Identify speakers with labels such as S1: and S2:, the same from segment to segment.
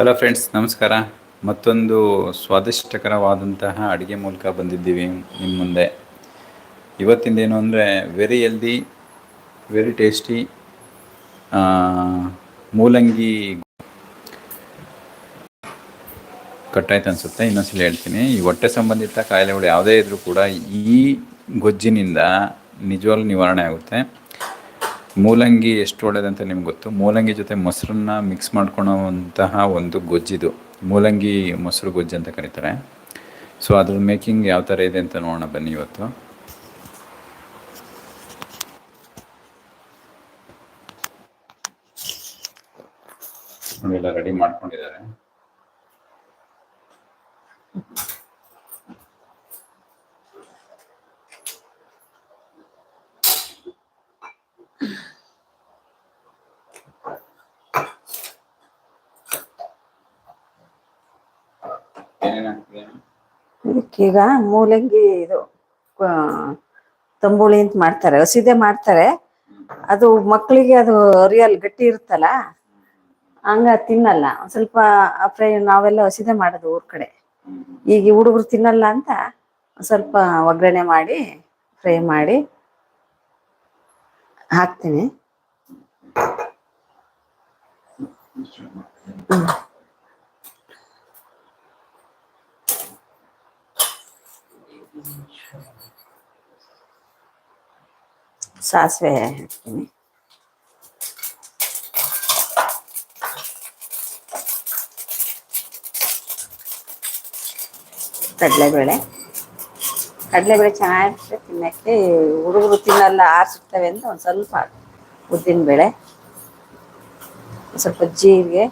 S1: Hello friends ನಮಸ್ಕಾರ. ಮತ್ತೊಂದು ಸ್ವಾದಿಷ್ಟಕರವಾದಂತಹ ಅಡುಗೆ ಮೂಲಕ ಬಂದಿದ್ದೀವಿ ನಿಮ್ಮ ಮುಂದೆ. ಇವತ್ತಿಂದೇನು ಅಂದರೆ ವೆರಿ ಹೆಲ್ದಿ ವೆರಿ ಟೇಸ್ಟಿ ಮೂಲಂಗಿ ಕಟ್ಟಾಯ್ತು ಅನಿಸುತ್ತೆ. ಇನ್ನೊಂದ್ಸಲ ಹೇಳ್ತೀನಿ. ಈ ಹೊಟ್ಟೆ ಸಂಬಂಧಿತ ಕಾಯಿಲೆಗಳು ಯಾವುದೇ ಇದ್ದರೂ ಕೂಡ ಈ ಗೊಜ್ಜಿನಿಂದ ನಿಜವಾಗ್ಲೂ ನಿವಾರಣೆ ಆಗುತ್ತೆ. ಮೂಲಂಗಿ ಎಷ್ಟು ಒಳ್ಳೆಯದಂತ ನಿಮ್ಗೆ ಗೊತ್ತು? ಮೂಲಂಗಿ ಜೊತೆ ಮೊಸರನ್ನ ಮಿಕ್ಸ್ ಮಾಡ್ಕೊಳೋವಂತಹ ಒಂದು ಗೊಜ್ಜಿದು. ಮೂಲಂಗಿ ಮೊಸರು ಗೊಜ್ಜು ಅಂತ ಕರೀತಾರೆ. ಸೊ ಅದ್ರ ಮೇಕಿಂಗ್ ಯಾವ ಥರ ಇದೆ ಅಂತ ನೋಡೋಣ ಬನ್ನಿ ಇವತ್ತು. ಎಲ್ಲ ರೆಡಿ ಮಾಡ್ಕೊಂಡಿದ್ದಾರೆ.
S2: ಇದಕ್ಕೀಗ ಮೂಲಂಗಿ ಇದು ತಂಬುಳಿ ಅಂತ ಮಾಡ್ತಾರೆ ಹಸಿದೆ ಮಾಡ್ತಾರೆ. ಅದು ಮಕ್ಕಳಿಗೆ ಅದು ಅರಿಯಲ್ ಗಟ್ಟಿ ಇರುತ್ತಲ್ಲ, ಹಂಗ ತಿನ್ನಲ್ಲ. ಸ್ವಲ್ಪ ಫ್ರೈ ನಾವೆಲ್ಲ ಹಸಿದೆ ಮಾಡೋದು ಊರ್ ಕಡೆ. ಈಗ ಹುಡುಗರು ತಿನ್ನಲ್ಲ ಅಂತ ಸ್ವಲ್ಪ ಒಗ್ಗರಣೆ ಮಾಡಿ, ಫ್ರೈ ಮಾಡಿ ಹಾಕ್ತೀನಿ. ಹ್ಮ್. ಸಾಸಿವೆ ಹಾಕ್ತೀನಿ ಕಡಲೆಬೇಳೆ ಕಡಲೆಬೇಳೆ ಚೆನ್ನಾಗಿರುತ್ತೆ ತಿನ್ನಕ್ಕೆ ಹುಡುಗರು ತಿನ್ನಲ್ಲ ಆರ್ಸಿರ್ತವೆ ಅಂತ ಒಂದು ಸ್ವಲ್ಪ ಉದ್ದಿನ ಬೇಳೆ ಒಂದ್ ಸ್ವಲ್ಪ ಜೀರಿಗೆ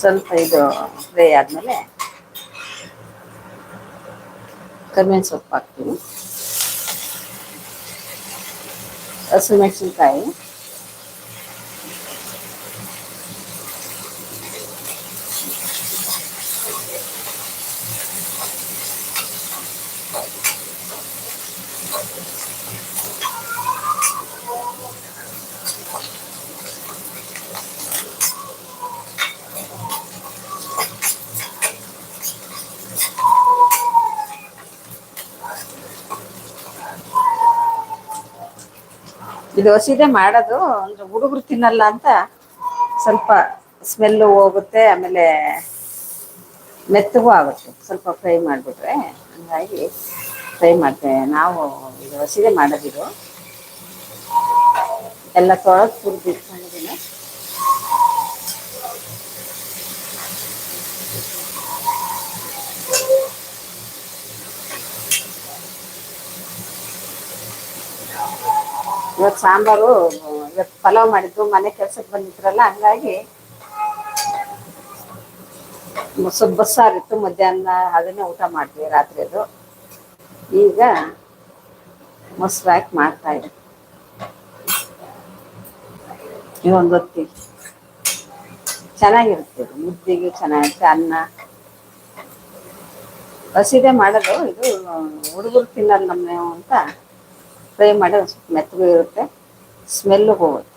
S2: ಸ್ವಲ್ಪ ಇದು ಫ್ರೈ ಆದ್ಮೇಲೆ ಕರಿಬೇವಿನ ಸೊಪ್ಪು ಹಾಕ್ತೀನಿ ಹಸಿಮೆಣಸಿನ್ಕಾಯಿ ಇದು ಹಸಿದೆ ಮಾಡೋದು, ಅಂದ್ರೆ ಹುಡುಗರು ತಿನ್ನಲ್ಲ ಅಂತ ಸ್ವಲ್ಪ ಸ್ಮೆಲ್ಲು ಹೋಗುತ್ತೆ, ಆಮೇಲೆ ಮೆತ್ತಗೂ ಆಗುತ್ತೆ. ಸ್ವಲ್ಪ ಫ್ರೈ ಮಾಡಿಬಿಟ್ರೆ, ಹಂಗಾಗಿ ಫ್ರೈ ಮಾಡ್ತೇವೆ. ನಾವು ಇದು ಹಸಿದೆ ಮಾಡೋದಿದು. ಎಲ್ಲ ತೊಳೆದು ತುರಿದು ಇವತ್ತು ಸಾಂಬಾರು, ಇವತ್ತು ಪಲಾವ್ ಮಾಡಿದ್ದು ಮನೆ ಕೆಲ್ಸಕ್ಕೆ ಬಂದಿದ್ರಲ್ಲ, ಹಂಗಾಗಿ ಬಸ್ಸಾರಿತ್ತು ಮಧ್ಯಾಹ್ನ ಅದನ್ನೇ ಊಟ ಮಾಡ್ತೀವಿ ರಾತ್ರಿ ಅದು ಈಗ ಮೊಸರು ಹಾಕಿ ಮಾಡ್ತಾ ಇದೆ. ಇವೊಂದು ಹೊತ್ತಿ ಚೆನ್ನಾಗಿರುತ್ತೆ ಮುದ್ದಿಗೆ ಚೆನ್ನಾಗಿರುತ್ತೆ, ಅನ್ನ. ಹಸಿದೆ ಮಾಡೋದು, ಇದು ಹುಡುಗರು ತಿನ್ನಲ್ಲ ನಮ್ಮ ಅಂತ. ಫ್ರೈ ಮಾಡಿ ಒಂದು ಸ್ವಲ್ಪ ಮೆತ್ತಗೂ ಇರುತ್ತೆ ಸ್ಮೆಲ್ಲು ಹೋಗುತ್ತೆ.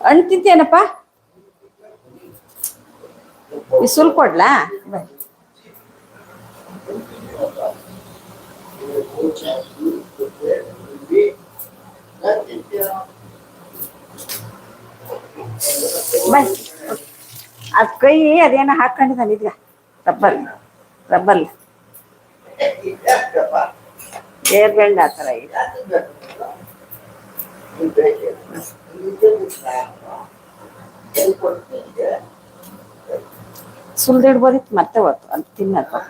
S2: ಹಣ್ಣು ತಿಂತೇನಪ್ಪ ಇಸುಲ್ ಕೊಡ್ಲಾ? ಬೈ ಬೈ ಅದ್ ಕೈ ಅದೇನೋ ಹಾಕೊಂಡಿದ್ದಾನೆ ಇದ್ಗ ರಬ್ಬಲ್ ರಬ್ಬಲ್ ಏರ್ ಬೆಂಡ್ ಆ ಥರ ಇದೆ. ಸುಲ್ದಿಡ್ಬೋದಿತ್ತು ಮತ್ತೆ ಹೊತ್ತು ಅಂತ ತಿನ್ನೋದು.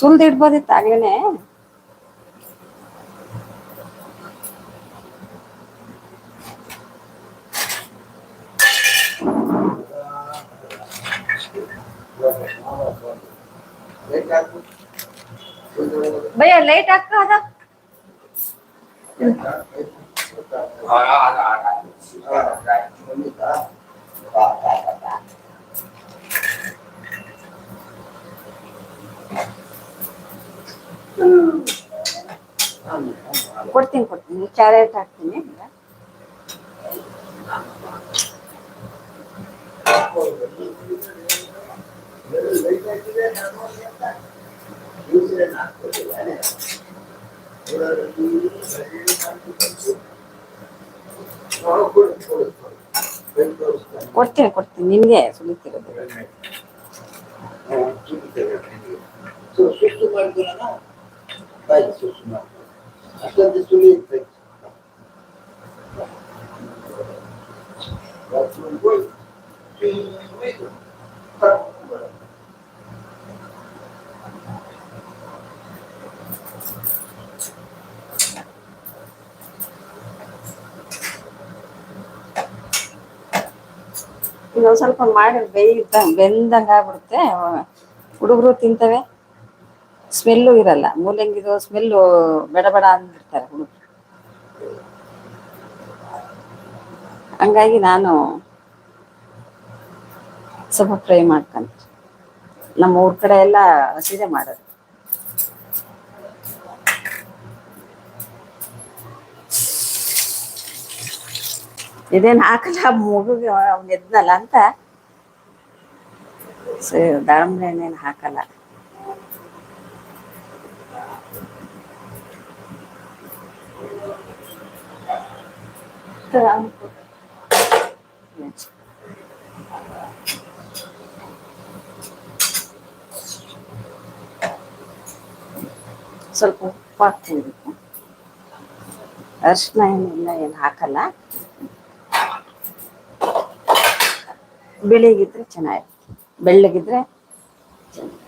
S2: ಸುಲ್ದಿಡ್ಬೋದಿತ್ತು ಆಗ್ಲೇನೆ ಲೈಟ್ ಹಾಕ ಅದ ಕೊಡ್ತೀನಿ ಕೊಡ್ತೀನಿ ಕ್ಯಾರೆಟ್ ಹಾಕ್ತೀನಿ ಕೊಡ್ತೀನಿ ಕೊಡ್ತೀನಿ ನಿನ್ಗೆ ಸುಲಿತಿರೋದು
S3: ಸುಸ್ತು ಮಾಡ್ತೀರಣ ಬಾಯಿ ಸುಸ್ತು ಮಾಡ್ತಾರೆ ಅಷ್ಟೊಂದು ಸುಳಿ ಇರ್ಬೇಕು
S2: ಇನ್ನೊಂದ್ ಸ್ವಲ್ಪ ಮಾಡಿ ಬೇಯ್ದ ಬೆಂದಂಗ ಆಗ್ಬಿಡುತ್ತೆ. ಹುಡುಗರು ತಿಂತವೆ. ಸ್ಮೆಲ್ಲು ಇರಲ್ಲ. ಮೂಲಂಗಿದು ಸ್ಮೆಲ್ಲು ಬೇಡ ಬೇಡ ಅಂದಿರ್ತಾರೆ ಹುಡುಗರು. ಹಂಗಾಗಿ ನಾನು ಸ್ವಲ್ಪ ಫ್ರೈ ಮಾಡ್ಕೊಂತ. ನಮ್ಮ ಊರ ಕಡೆ ಎಲ್ಲ ಹಸಿದೆ ಮಾಡೋದು. ಇದೇನ್ ಹಾಕಲ್ಲ, ಮಗುಗೆ ಅವ್ನು ಎದ್ನಲ್ಲ ಅಂತ. ದಾಳಂಬ್ರೆ ಹಣ್ಣೇನು ಹಾಕಲ್ಲ. ಸ್ವಲ್ಪ ಉಪ್ಪು ಹಾಕ್ತೀನಿ. ಇದಕ್ಕೆ. ಅರಿಶಿನ ಏನಿಲ್ಲ, ಏನು ಹಾಕಲ್ಲ. ಬಿಳಿಗಿದ್ರೆ ಚೆನ್ನಾಗಿರುತ್ತೆ ಬೆಳ್ಳಗಿದ್ರೆ ಚೆನ್ನಾಗಿ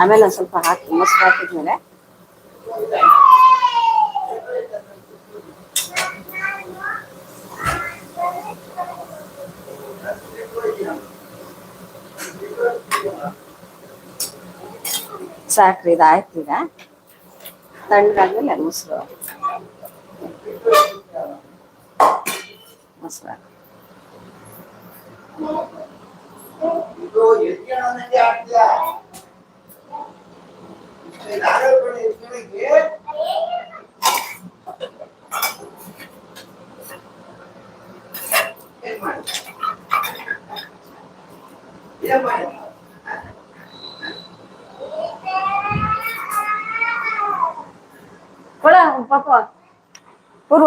S2: ಆಮೇಲೆ ಒಂದ್ ಸ್ವಲ್ಪ ಹಾಕಿ ಮೊಸರು ಹಾಕಿದ್ಮೇಲೆ ಸಾಕ್ರಿ ಇದಾಯ್ತು ಈಗ ತಣ್ಣಗಾದ್ಮೇಲೆ ಮೊಸರು ಮೊಸರು ಹಾಕು.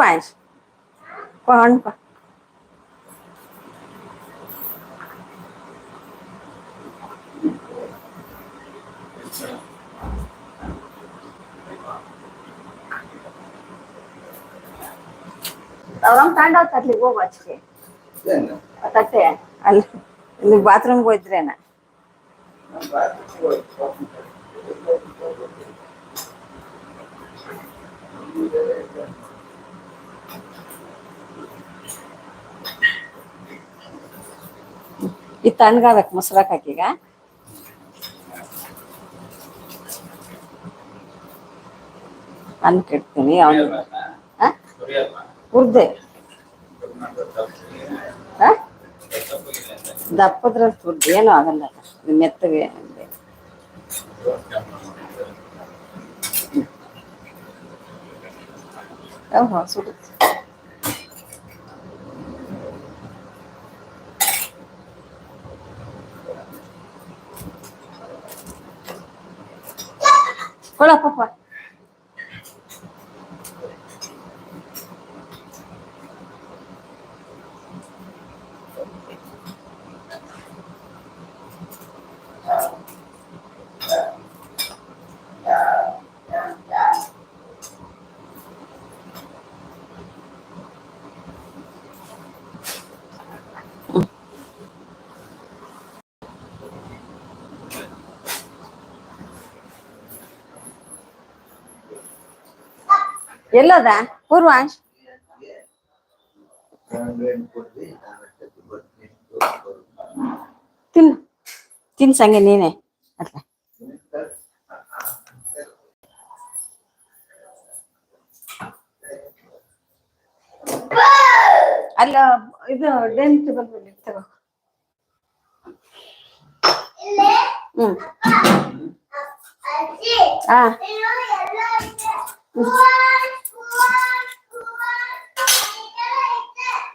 S2: ಪೂರ್ವಾಂಶ್ ಹಣ್ಣು ಪಾ ಅವ್ರಮ್ಮ ತಗೊಂಡೋಗ್ ತರ್ಲಿಗೆ ಹೋಗು ಆಚೆಗೆ
S3: ಏನು?
S2: ಆ ತಟ್ಟೆ ಅಲ್ಲಿ ಇಲ್ಲಿ ಬಾತ್ರೂಮ್ಗೆ ಹೋಯ್ತ್ರೇನ ಇದು ತಣ್ಣಗಾದಕ್ಕೆ ಮೊಸರು ಹಾಕೀಗ. ಅನ್ಕಿಡ್ತೀನಿ ಅವನು ಹುರ್ದೆ? ದಪ್ಪದ್ರಲ್ಲಿ ಹುರ್ದು ಏನೂ ಆಗಲ್ಲ ಮೆತ್ತಗೆ ಸುಡುತ್ತೆ 好了，不
S3: 回。ಕೊಡ್ರಿ ಪೂರ್ವಾಂಶ್?
S2: ತಿನ್ ತಿನ್ಸಂಗೆ ನೀನೆ. ಅಲ್ಲ ಅಲ್ಲ ಇದು ಡೆಂತ್ ಬಂದ್ಬಿಡಿ ತಗೋ. ಹ್ಮ್. ಹಾ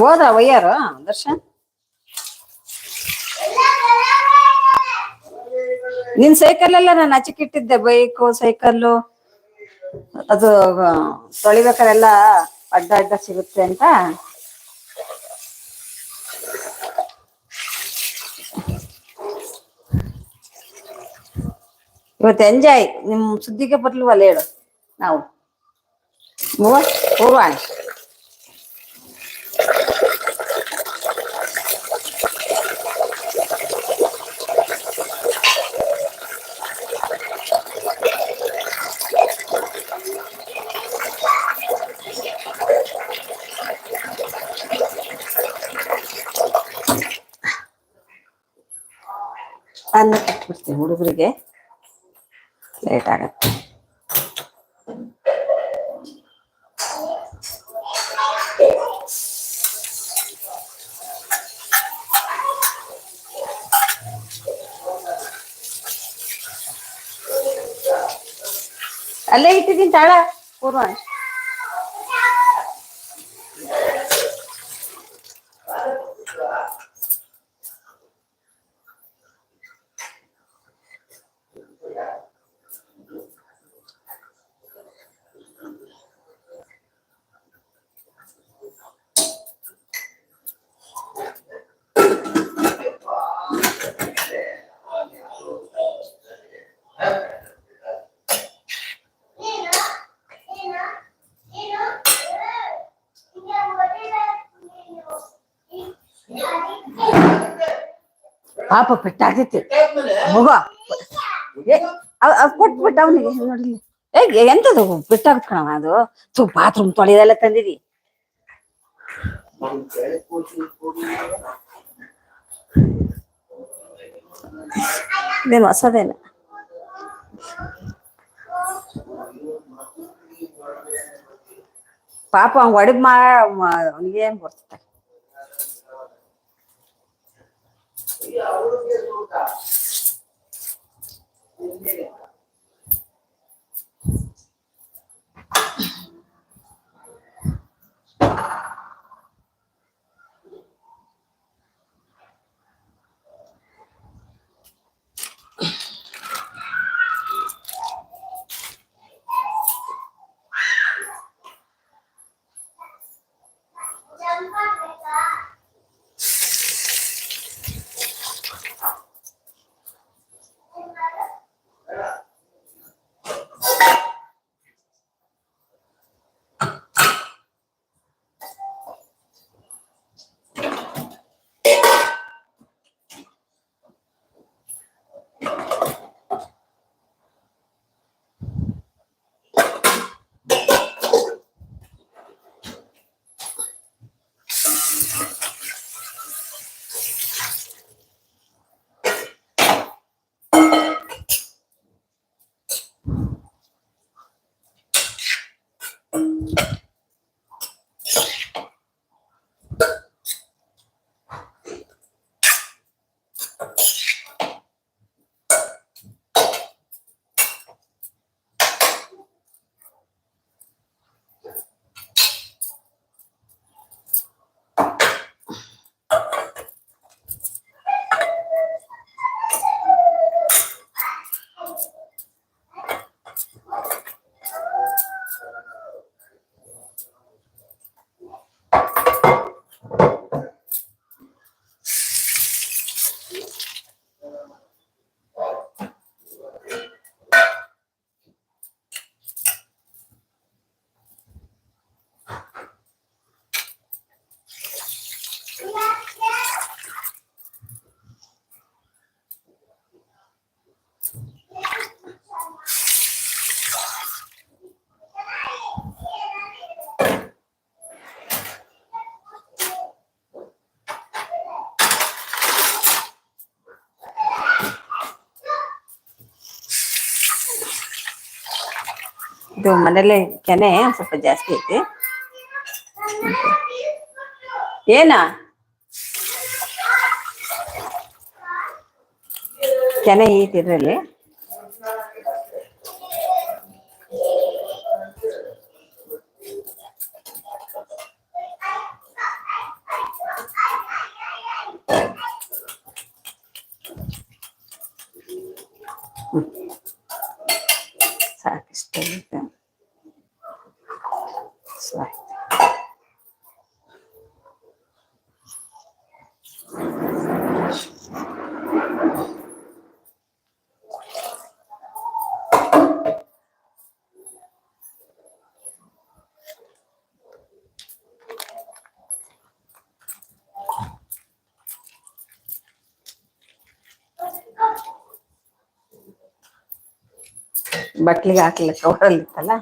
S2: ಹೋದ್ರ ಒಯ್ಯಾರು ದರ್ಶನ್ ನಿನ್ ಸೈಕಲ್ ಎಲ್ಲ ನಾನು ಹಚ್ಚಿಕಿಟ್ಟಿದ್ದೆ ಬೈಕು ಸೈಕಲ್ ಅದು ತೊಳಿಬೇಕಾರೆಲ್ಲ ಅಡ್ಡ ಅಡ್ಡ ಸಿಗುತ್ತೆ ಅಂತ. ಇವತ್ತು ಎಂಜಾಯ್, ನಿಮ್ ಸುದ್ದಿಗೆ ಬರ್ಲಿವಲ್ಲ ಹೇಳು, ನಾವು. ಮೂವ ಅನ್ನ ಕೊಟ್ಬಿಡ್ತೀನಿ ಹುಡುಗರಿಗೆ ಲೇಟ್ ಆಗತ್ತೆ ಅಲ್ಲೇ ಇಟ್ಟಿದ್ದೀನಿ ತಾಳ ಪೂರ್ವ ಪಾಪ ಪೆಟ್ಟಾಗೈತಿ ಮಗ. ಕೊಟ್ಬಿಟ್ಟು ಅವನಿಗೆ. ನೋಡಿಲ್ಲ ಏ, ಎಂತದು? ಬಿಟ್ಟಾಗತ್ ಕಣವ ಅದು? ತು ಬಾತ್ರೂಮ್ ತೊಳೆದೆಲ್ಲ ತಂದಿದಿ. ಇದೇನು ಹೊಸದೇನ? ಪಾಪ ಅವ್ನ್ ಒಡಗ್ ಮಾ Yeah, we'll get
S3: a little
S2: ಇದು ಮನೇಲೆ ಕೆನೆ ಸ್ವಲ್ಪ ಜಾಸ್ತಿ ಐತಿ. ಏನ? ಕೆನೆ ಐತಿ ಇದ್ರಲ್ಲಿ. ಬಟ್ಲಿಗೆ ಹಾಕ್ಲಿಲ್ಲ ಕವರಲ್ಲಿ ಇತ್ತಲ್ಲ?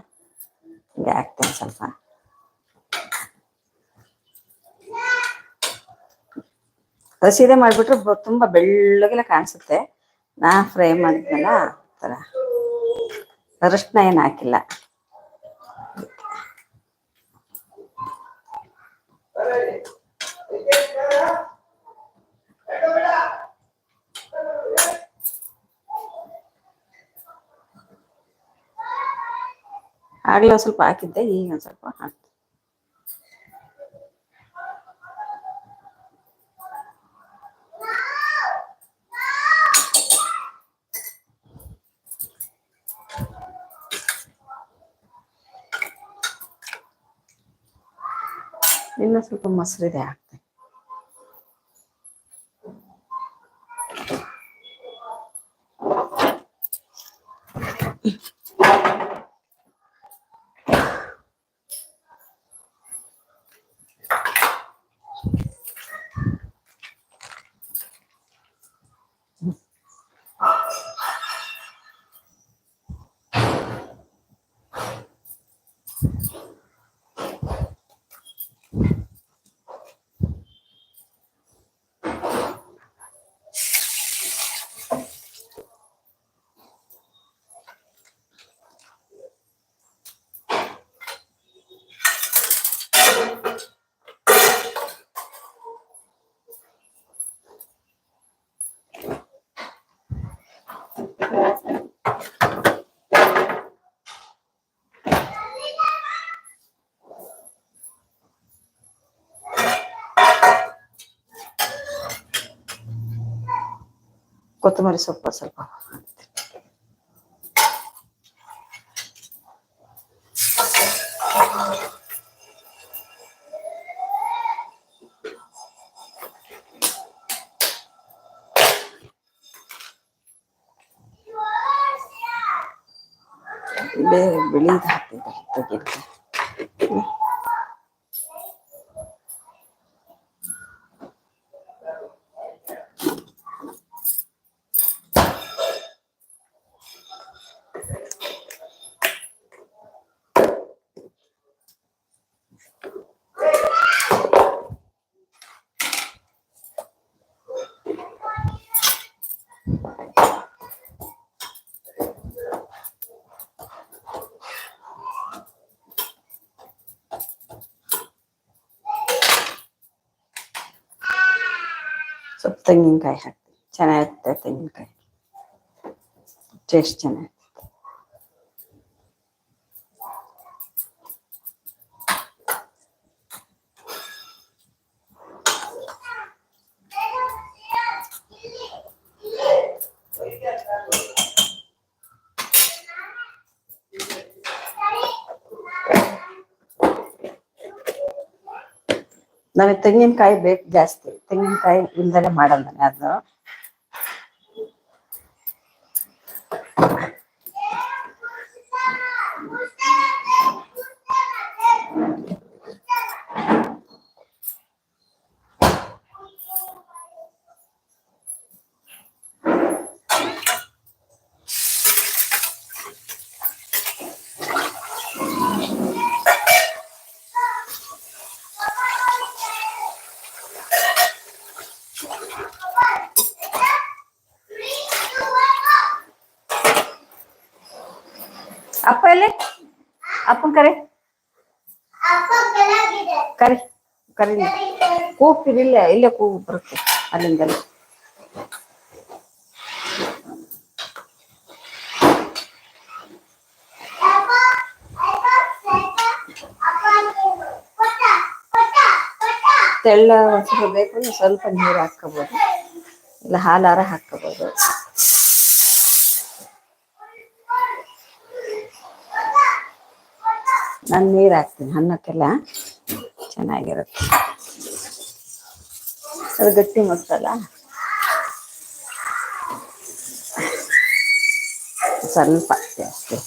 S2: ಹಿಂಗೆ ಹಾಕ್ತೇನೆ ಸ್ವಲ್ಪ. ಹಸಿದೆ ಮಾಡಿಬಿಟ್ರೆ ತುಂಬ ಬೆಳ್ಳಗೆಲ್ಲ ಕಾಣಿಸುತ್ತೆ. ನಾ ಫ್ರೈ ಮಾಡಿದ್ನಲ್ಲ ಥರ. ಅರಶಿನ ಏನು ಹಾಕಿಲ್ಲ. ಆಗ್ಲೇ ಸ್ವಲ್ಪ ಹಾಕಿದ್ದೆ ಈಗ ಒಂದ್ ಸ್ವಲ್ಪ ಹಾಕ್ತೆ ಇನ್ನು ಸ್ವಲ್ಪ ಮೊಸರಿದೆ ಹಾಕ್ತೆ ಕೊತ್ತಂಬರಿ ಸೊಪ್ಪು ಸ್ವಲ್ಪ. ತೆಂಗಿನಕಾಯಿ ಹಾಕ್ತೀನಿ ಚೆನ್ನಾಗಿರುತ್ತೆ ತೆಂಗಿನಕಾಯಿ ಟೇಸ್ಟ್ ಚೆನ್ನಾಗಿ ನಮಗೆ ತೆಂಗಿನಕಾಯಿ ಬೇಕು ಜಾಸ್ತಿ ತೆಂಗಿನಕಾಯಿ ಇಲ್ದಲೆ ಮಾಡಲ್ಲ ಅದು. ಅಪ್ಪ ಎಲ್ಲಿ ಅಪ್ಪನ್ ಕರೆ ಕರಿ ಕರಿ ಕೂಗ್ತಿರಿಲ್ಲ ಇಲ್ಲೇ ಕೂಗು ಬರುತ್ತೆ ಅಲ್ಲಿಂದಲೇ ತೆಳ್ಳ ಮೊಸರು ಬೇಕು ಅಂದ್ರೆ ಸ್ವಲ್ಪ ನೀರು ಹಾಕೋಬೋದು ಇಲ್ಲ ಹಾಲಾರ ಹಾಕೋಬೋದು ನಾನು ನೀರು ಹಾಕ್ತೀನಿ, ಅನ್ನಕ್ಕೆಲ್ಲ ಚೆನ್ನಾಗಿರುತ್ತೆ. ಅದು ಗಟ್ಟಿ ಮೊಸರಲ್ಲ ಸ್ವಲ್ಪ ಅಷ್ಟೇ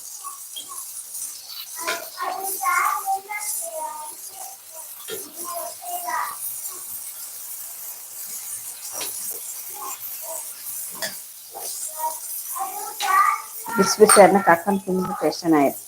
S2: ಬಿಸಿ ಬಿಸಿ ಅದನ್ನ ಕಾಕೊಂಡು ತಿಂದ್ಬಿಟ್ಟು ಎಷ್ಟು ಚೆನ್ನಾಗಿರುತ್ತೆ.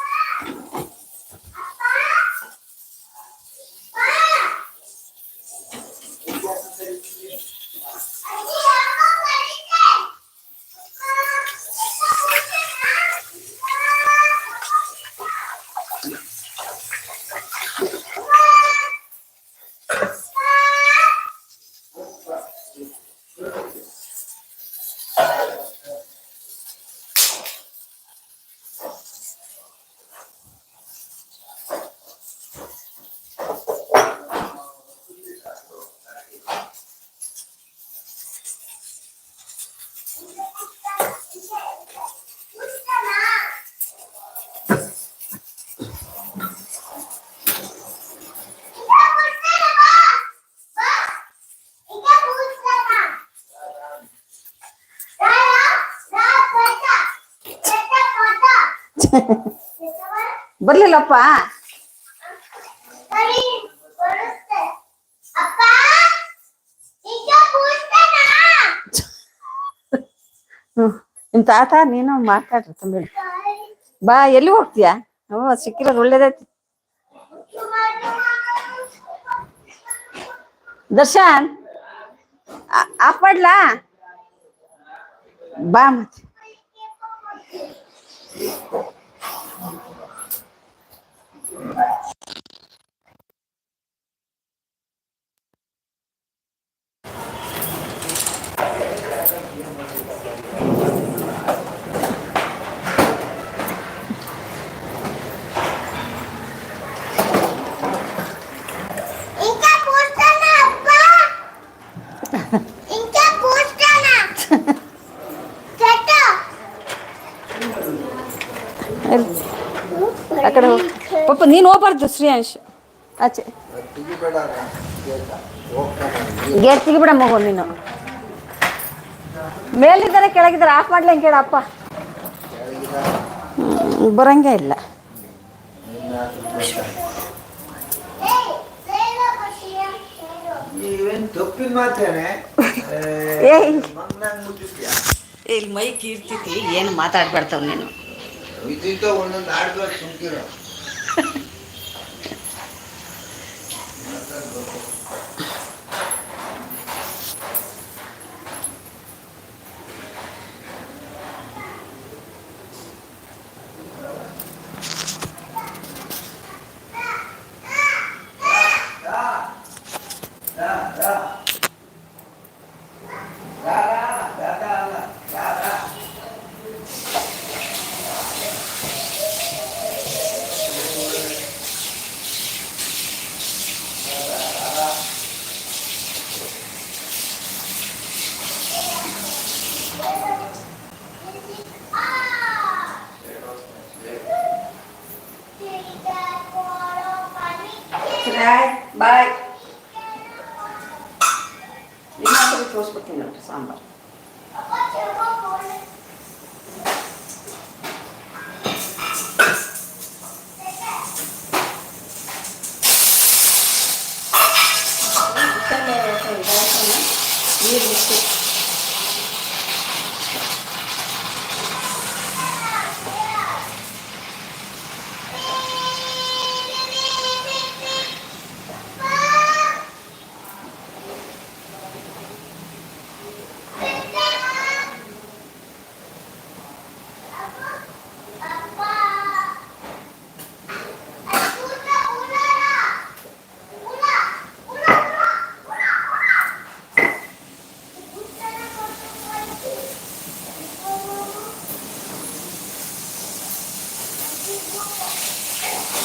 S2: ಬರ್ಲಿಲ್ಲಪ್ಪ. ನಿಮ್ ತಾತ ನೀನು ಮಾತಾಡ್ರಿ ತಂಬಿಡಿ ಬಾ ಎಲ್ಲಿ ಹೋಗ್ತೀಯಾ? ಹ್ಞೂ ಸಿಕ್ಕಿರೋದು ಒಳ್ಳೇದೈತಿ ದರ್ಶನ್ ಆಫ್ ಮಾಡ್ಲಾ? ಬಾ ಮತ್ತೆ. ಪಾಪ ಶ್ರೇಯಾಂಶ್. ಹೋಗ್ಬಾರ್ದು ಶ್ರೀಯಾಂಶ್ ಆಚೆ. ಗೇಟ್ ತೆಗಿಬಿಡ ಮಗು ನೀನು. ಮೇಲಿದ್ದಾರೆ ಕೆಳಗಿದ್ದಾರೆ ಆಫ್ ಮಾಡ್ಲಿ ಅಂತ ಕೇಳಪ್ಪ ಬರಂಗೆ ಇಲ್ಲ. ಇಲ್ಲಿ. ಮೈ ಕೀರ್ತಿತಿ ಏನು ಮಾತಾಡ್ಬಾರ್ದವ್ ನೀನು.
S4: అవి పోసుకున్నాడు సాంబార్ మీరు
S5: Thank you.